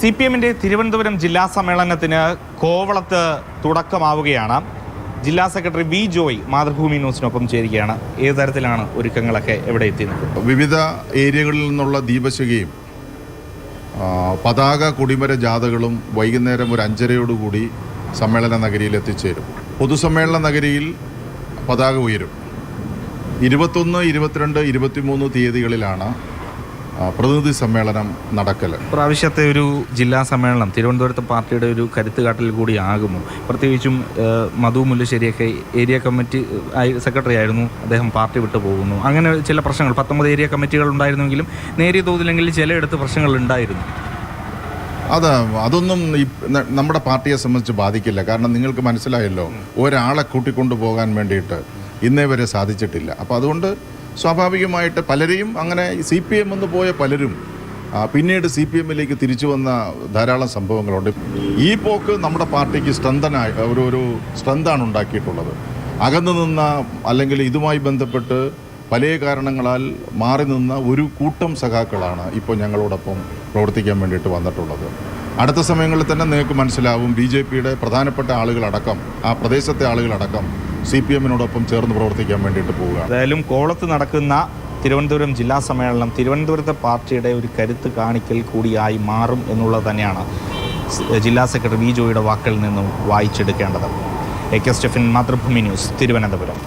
C P എമ്മിന്റെ തിരുവനന്തപുരം ജില്ലാ സമ്മേളനത്തിന് കോവളത്ത് തുടക്കമാവുകയാണ്. ജില്ലാ സെക്രട്ടറി വി ജോയ് മാതൃഭൂമി ന്യൂസിനൊപ്പം ചേരുകയാണ്. ഏത് തരത്തിലാണ് ഒരുക്കങ്ങളൊക്കെ എവിടെ എത്തി വിവിധ ഏരിയകളിൽ നിന്നുള്ള ദീപശികയും പതാക കുടിമര ജാഥകളും വൈകുന്നേരം ഒരു അഞ്ചരയോടുകൂടി സമ്മേളന നഗരിയിൽ എത്തിച്ചേരും. പൊതുസമ്മേളന നഗരിയിൽ പതാക ഉയരും. ഇരുപത്തൊന്ന് ഇരുപത്തിരണ്ട് ഇരുപത്തിമൂന്ന് തീയതികളിലാണ് പ്രതിനിധി സമ്മേളനം നടക്കൽ പ്രാവശ്യത്തെ ഒരു ജില്ലാ സമ്മേളനം തിരുവനന്തപുരത്ത് പാർട്ടിയുടെ ഒരു കരുത്ത് കാട്ടിൽ കൂടി ആകുമോ? പ്രത്യേകിച്ചും മധു മുല്ലശ്ശേരിയൊക്കെ ഏരിയ കമ്മിറ്റി സെക്രട്ടറി ആയിരുന്നു. അദ്ദേഹം പാർട്ടി വിട്ടു പോകുന്നു. അങ്ങനെ ചില പ്രശ്നങ്ങൾ പത്തൊമ്പത് ഏരിയ കമ്മിറ്റികൾ ഉണ്ടായിരുന്നെങ്കിലും നേരിയ തോതിലെങ്കിലും ചിലയിടത്ത് പ്രശ്നങ്ങൾ ഉണ്ടായിരുന്നു. അത് അതൊന്നും ഈ നമ്മുടെ പാർട്ടിയെ സംബന്ധിച്ച് ബാധിക്കില്ല. കാരണം നിങ്ങൾക്ക് മനസ്സിലായല്ലോ ഒരാളെ കൂട്ടിക്കൊണ്ടു പോകാൻ വേണ്ടിയിട്ട് ഇന്നേ വരെ സാധിച്ചിട്ടില്ല. അപ്പോൾ അതുകൊണ്ട് സ്വാഭാവികമായിട്ട് പലരെയും അങ്ങനെ സി പി എം എന്ന് പോയ പലരും പിന്നീട് സി പി എമ്മിലേക്ക് തിരിച്ചു വന്ന ധാരാളം സംഭവങ്ങളുണ്ട്. ഈ പോക്ക് നമ്മുടെ പാർട്ടിക്ക് സ്ട്രെന്തനായി ഒരു ഒരു സ്ട്രെങ്താണ് ഉണ്ടാക്കിയിട്ടുള്ളത്. അകന്നു നിന്ന അല്ലെങ്കിൽ ഇതുമായി ബന്ധപ്പെട്ട് പല കാരണങ്ങളാൽ മാറി നിന്ന ഒരു കൂട്ടം സഖാക്കളാണ് ഇപ്പോൾ ഞങ്ങളോടൊപ്പം പ്രവർത്തിക്കാൻ വേണ്ടിയിട്ട് വന്നിട്ടുള്ളത്. അടുത്ത സമയങ്ങളിൽ തന്നെ നിങ്ങൾക്ക് മനസ്സിലാവും ബി ജെ പിയുടെ പ്രധാനപ്പെട്ട ആളുകളടക്കം ആ പ്രദേശത്തെ ആളുകളടക്കം സി പി എമ്മിനോടൊപ്പം ചേർന്ന് പ്രവർത്തിക്കാൻ വേണ്ടിയിട്ട് പോവുക ഏതായാലും കോളത്ത് നടക്കുന്ന തിരുവനന്തപുരം ജില്ലാ സമ്മേളനം തിരുവനന്തപുരത്തെ പാർട്ടിയുടെ ഒരു കരുത്ത് കാണിക്കൽ കൂടിയായി മാറും എന്നുള്ളത് തന്നെയാണ് ജില്ലാ സെക്രട്ടറി വി ജോയുടെ വാക്കിൽ നിന്നും വായിച്ചെടുക്കേണ്ടത്. A K Stephin Mathrubhumi news Thiruvananthapuram.